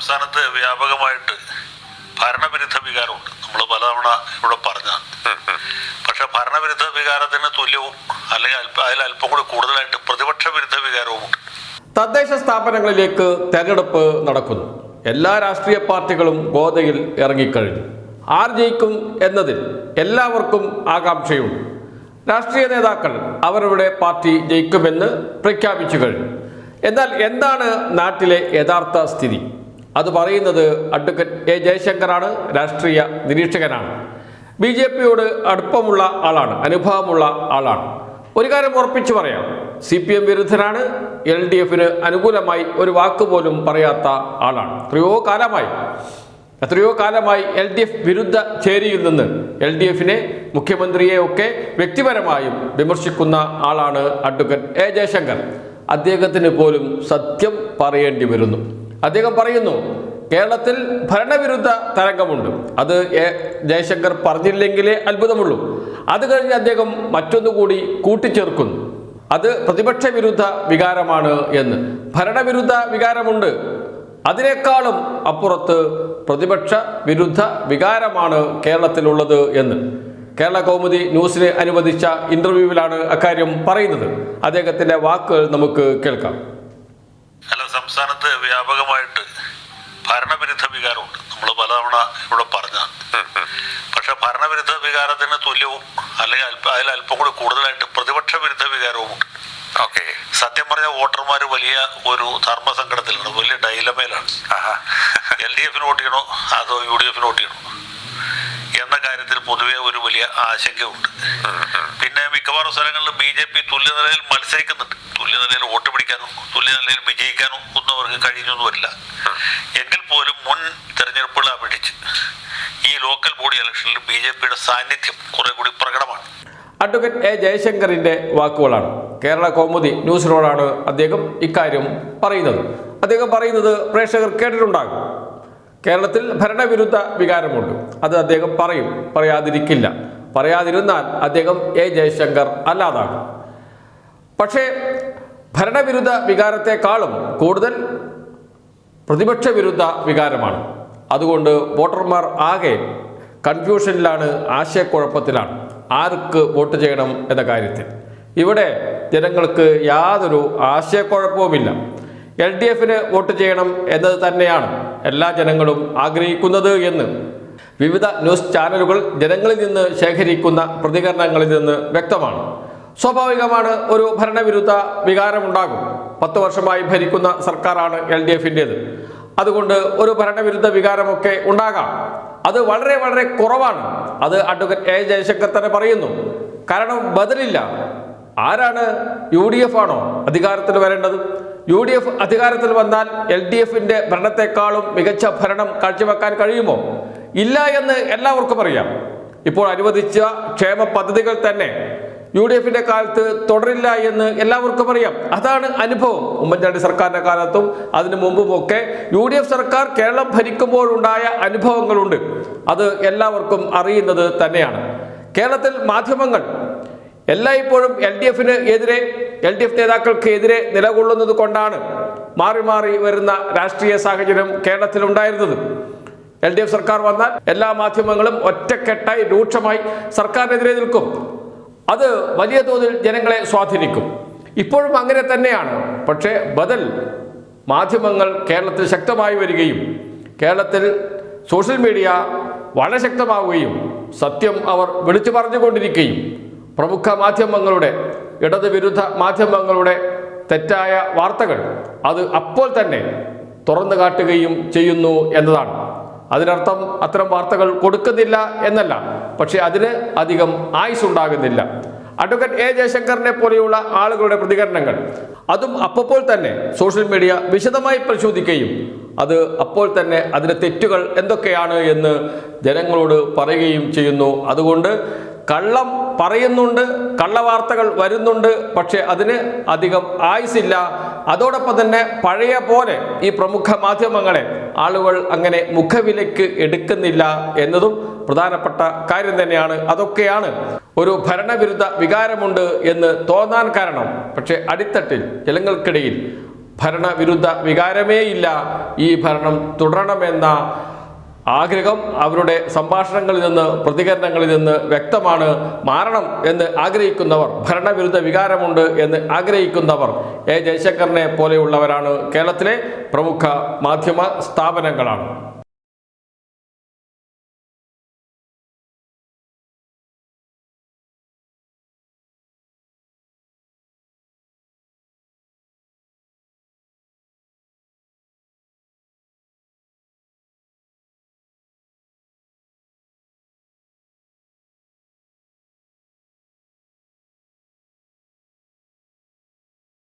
സംസ്ഥാനത്ത് വ്യാപകമായിട്ട് ഭരണവിരുദ്ധ വികാരമുണ്ട്. നമ്മൾ പലതവണ ഇവിടെ പറഞ്ഞ പക്ഷെ ഭരണവിരുദ്ധ വികാരത്തിന് തുല്യവും അല്ലെങ്കിൽ അല്പ അതിൽ അല്പം കൂടി കൂടുതലായിട്ട് പ്രതിപക്ഷ വിരുദ്ധ വികാരവും ഉണ്ട്. തദ്ദേശ സ്ഥാപനങ്ങളിലേക്ക് തെരഞ്ഞെടുപ്പ് നടക്കുന്നു. എല്ലാ രാഷ്ട്രീയ പാർട്ടികളും ഗോതയിൽ ഇറങ്ങിക്കഴിഞ്ഞു. ആർ ജയിക്കും എന്നതിൽ എല്ലാവർക്കും ആകാംക്ഷയുണ്ട്. രാഷ്ട്രീയ നേതാക്കൾ അവരുടെ പാർട്ടി ജയിക്കുമെന്ന് പ്രഖ്യാപിച്ചു കഴിഞ്ഞു. എന്നാൽ എന്താണ് നാട്ടിലെ യഥാർത്ഥ സ്ഥിതി? അത് പറയുന്നത് അഡ്വക്കേറ്റ് എ ജയശങ്കറാണ് രാഷ്ട്രീയ നിരീക്ഷകനാണ്. ബി ജെ പിയോട് അടുപ്പമുള്ള ആളാണ് അനുഭവമുള്ള ആളാണ്. ഒരു കാര്യം ഉറപ്പിച്ചു പറയാം സി പി എം വിരുദ്ധനാണ് എൽ ഡി എഫിന് അനുകൂലമായി ഒരു വാക്ക് പോലും പറയാത്ത ആളാണ്. എത്രയോ കാലമായി എത്രയോ കാലമായി എൽ ഡി എഫ് വിരുദ്ധ ചേരിയിൽ നിന്ന് എൽ ഡി എഫിനെ മുഖ്യമന്ത്രിയെ ഒക്കെ വ്യക്തിപരമായും വിമർശിക്കുന്ന ആളാണ് അഡ്വക്കേറ്റ് എ ജയശങ്കർ. അദ്ദേഹത്തിന് പോലും സത്യം പറയേണ്ടി വരുന്നു. അദ്ദേഹം പറയുന്നു കേരളത്തിൽ ഭരണവിരുദ്ധ തരംഗമുണ്ട്. അത് ജയശങ്കർ പറഞ്ഞില്ലെങ്കിലേ അത്ഭുതമുള്ളൂ. അത് കഴിഞ്ഞ് അദ്ദേഹം മറ്റൊന്നുകൂടി കൂട്ടിച്ചേർക്കുന്നു. അത് പ്രതിപക്ഷ വിരുദ്ധ വികാരമാണ് എന്ന്. ഭരണവിരുദ്ധ വികാരമുണ്ട്. അതിനേക്കാളും അപ്പുറത്ത് പ്രതിപക്ഷ വിരുദ്ധ വികാരമാണ് കേരളത്തിലുള്ളത് എന്ന്. കേരള കൗമുദി ന്യൂസിന് അനുവദിച്ച ഇന്റർവ്യൂവിലാണ് അക്കാര്യം പറയുന്നത്. അദ്ദേഹത്തിന്റെ വാക്കുകൾ നമുക്ക് കേൾക്കാം. സംസ്ഥാനത്ത് വ്യാപകമായിട്ട് ഭരണവിരുദ്ധ വികാരമുണ്ട്. നമ്മൾ പലതവണ ഇവിടെ പറഞ്ഞ. പക്ഷെ ഭരണവിരുദ്ധ വികാരത്തിന് തുല്യവും അല്ലെങ്കിൽ അല്പ അതിൽ അല്പം കൂടി കൂടുതലായിട്ട് പ്രതിപക്ഷ വിരുദ്ധ വികാരവും ഉണ്ട്. ഓക്കെ. സത്യം പറഞ്ഞ വോട്ടർമാർ വലിയ ഒരു ധർമ്മസങ്കടത്തിലാണ് വലിയ ഡൈലമയിലാണ് എൽ ഡി എഫിന് വോട്ട് ചെയ്യണോ? അതോ യു ഡി എഫിന് വോട്ട് ചെയ്യണോ? എന്ന കാര്യത്തിൽ പൊതുവെ ഒരു വലിയ ആശങ്കയുണ്ട്. പിന്നെ മിക്കവാറും സ്ഥലങ്ങളിൽ ബി ജെ പി തുല്യനിലയിൽ മത്സരിക്കുന്നുണ്ട്. തുല്യനിലയിൽ വോട്ട് പിടിക്കാനും തുല്യനിലയിൽ വിജയിക്കാനോ വരില്ല എങ്കിൽ പോലും മുൻ തെരഞ്ഞെടുപ്പുകളെ അപേക്ഷിച്ച് ഈ ലോക്കൽ ബോഡി ഇലക്ഷനിൽ ബി ജെ പിയുടെ സാന്നിധ്യം കുറെ കൂടി പ്രകടമാണ്. അഡ്വക്കേറ്റ് എ ജയശങ്കറിന്റെ വാക്കുകളാണ്. കേരള കൗമുദി ന്യൂസിനോടാണ് അദ്ദേഹം ഇക്കാര്യം പറയുന്നത്. അദ്ദേഹം പറയുന്നത് പ്രേക്ഷകർ കേട്ടിട്ടുണ്ടാകും. കേരളത്തിൽ ഭരണവിരുദ്ധ വികാരമുണ്ട്. അത് അദ്ദേഹം പറയും. പറയാതിരിക്കില്ല. പറയാതിരുന്നാൽ അദ്ദേഹം എ ജയശങ്കർ അല്ലാതാകും. പക്ഷേ ഭരണവിരുദ്ധ വികാരത്തെക്കാളും കൂടുതൽ പ്രതിപക്ഷ വിരുദ്ധ വികാരമാണ്. അതുകൊണ്ട് വോട്ടർമാർ ആകെ കൺഫ്യൂഷനിലാണ് ആശയക്കുഴപ്പത്തിലാണ്. ആർക്ക് വോട്ട് ചെയ്യണം എന്ന കാര്യത്തിൽ. ഇവിടെ ജനങ്ങൾക്ക് യാതൊരു ആശയക്കുഴപ്പവുമില്ല. എൽ ഡി എഫിന് വോട്ട് ചെയ്യണം എന്നത് തന്നെയാണ് എല്ലാ ജനങ്ങളും ആഗ്രഹിക്കുന്നത് എന്ന്. വിവിധ ന്യൂസ് ചാനലുകൾ ജനങ്ങളിൽ നിന്ന് ശേഖരിക്കുന്ന പ്രതികരണങ്ങളിൽ നിന്ന് വ്യക്തമാണ്. സ്വാഭാവികമാണ് ഒരു ഭരണവിരുദ്ധ വികാരമുണ്ടാകും. പത്ത് വർഷമായി ഭരിക്കുന്ന സർക്കാരാണ് എൽ ഡി എഫിന്റേത്. അതുകൊണ്ട് ഒരു ഭരണവിരുദ്ധ വികാരമൊക്കെ ഉണ്ടാകാം. അത് വളരെ വളരെ കുറവാണ്. അത് അഡ്വക്കേറ്റ് എ ജയശങ്കർ തന്നെ പറയുന്നു. കാരണം ബദലില്ല. ആരാണ് യു ഡി എഫ് ആണോ അധികാരത്തിൽ വരേണ്ടത്? യു ഡി എഫ് അധികാരത്തിൽ വന്നാൽ എൽ ഡി എഫിന്റെ ഭരണത്തെക്കാളും മികച്ച ഭരണം കാഴ്ചവെക്കാൻ കഴിയുമോ? ഇല്ല എന്ന് എല്ലാവർക്കും അറിയാം. ഇപ്പോൾ അനുവദിച്ച ക്ഷേമ പദ്ധതികൾ തന്നെ യു ഡി എഫിന്റെ കാലത്ത് തുടരില്ല എന്ന് എല്ലാവർക്കും അറിയാം. അതാണ് അനുഭവം. ഉമ്മൻചാണ്ടി സർക്കാരിന്റെ കാലത്തും അതിനു മുമ്പും ഒക്കെ യു ഡി എഫ് സർക്കാർ കേരളം ഭരിക്കുമ്പോഴുണ്ടായ അനുഭവങ്ങളുണ്ട്. അത് എല്ലാവർക്കും അറിയുന്നത് തന്നെയാണ്. കേരളത്തിൽ മാധ്യമങ്ങൾ എല്ലായ്പ്പോഴും എൽ ഡി എഫിന് എതിരെ എൽ ഡി എഫ് നേതാക്കൾക്ക് എതിരെ നിലകൊള്ളുന്നത് കൊണ്ടാണ് മാറി മാറി വരുന്ന രാഷ്ട്രീയ സാഹചര്യം കേരളത്തിൽ ഉണ്ടായിരുന്നത്. എൽ ഡി എഫ് സർക്കാർ വന്നാൽ എല്ലാ മാധ്യമങ്ങളും ഒറ്റക്കെട്ടായി രൂക്ഷമായി സർക്കാരിനെതിരെ നിൽക്കും. അത് വലിയ തോതിൽ ജനങ്ങളെ സ്വാധീനിക്കും. ഇപ്പോഴും അങ്ങനെ തന്നെയാണ്. പക്ഷേ ബദൽ മാധ്യമങ്ങൾ കേരളത്തിൽ ശക്തമായി വരികയും കേരളത്തിൽ സോഷ്യൽ മീഡിയ വളരെ ശക്തമാവുകയും സത്യം അവർ വിളിച്ചു പറഞ്ഞുകൊണ്ടിരിക്കുകയും പ്രമുഖ മാധ്യമങ്ങളുടെ ഇടത് വിരുദ്ധ മാധ്യമങ്ങളുടെ തെറ്റായ വാർത്തകൾ അത് അപ്പോൾ തന്നെ തുറന്നു കാട്ടുകയും ചെയ്യുന്നു എന്നതാണ്. അതിനർത്ഥം അത്തരം വാർത്തകൾ കൊടുക്കുന്നില്ല എന്നല്ല. പക്ഷേ അതിന് അധികം ആയുസ് ഉണ്ടാകുന്നില്ല അഡ്വക്കേറ്റ് എ ജയശങ്കറിനെ പോലെയുള്ള ആളുകളുടെ പ്രതികരണങ്ങൾ. അതും അപ്പോൾ തന്നെ സോഷ്യൽ മീഡിയ വിശദമായി പരിശോധിക്കുകയും അത് അപ്പോൾ തന്നെ അതിന്റെ തെറ്റുകൾ എന്തൊക്കെയാണ് എന്ന് ജനങ്ങളോട് പറയുകയും ചെയ്യുന്നു. അതുകൊണ്ട് കള്ളം പറയുന്നുണ്ട് കള്ളവാർത്തകൾ വരുന്നുണ്ട് പക്ഷേ അതിന് അധികം ആയുസില്ല. അതോടൊപ്പം തന്നെ പഴയ പോലെ ഈ പ്രമുഖ മാധ്യമങ്ങളെ ആളുകൾ അങ്ങനെ മുഖവിലയ്ക്ക് എടുക്കുന്നില്ല എന്നതും പ്രധാനപ്പെട്ട കാര്യം തന്നെയാണ്. അതൊക്കെയാണ് ഒരു ഭരണവിരുദ്ധ വികാരമുണ്ട് എന്ന് തോന്നാൻ കാരണം. പക്ഷേ അടിത്തട്ടിൽ ജനങ്ങൾക്കിടയിൽ ഭരണവിരുദ്ധ വികാരമേയില്ല. ഈ ഭരണം തുടരണമെന്ന ആഗ്രഹം അവരുടെ സംഭാഷണങ്ങളിൽ നിന്ന് പ്രതികരണങ്ങളിൽ നിന്ന് വ്യക്തമാണ്. മാറണം എന്ന് ആഗ്രഹിക്കുന്നവർ ഭരണവിരുദ്ധ വികാരമുണ്ട് എന്ന് ആഗ്രഹിക്കുന്നവർ എ ജയശങ്കറിനെ പോലെയുള്ളവരാണ് കേരളത്തിലെ പ്രമുഖ മാധ്യമ സ്ഥാപനങ്ങളാണ്.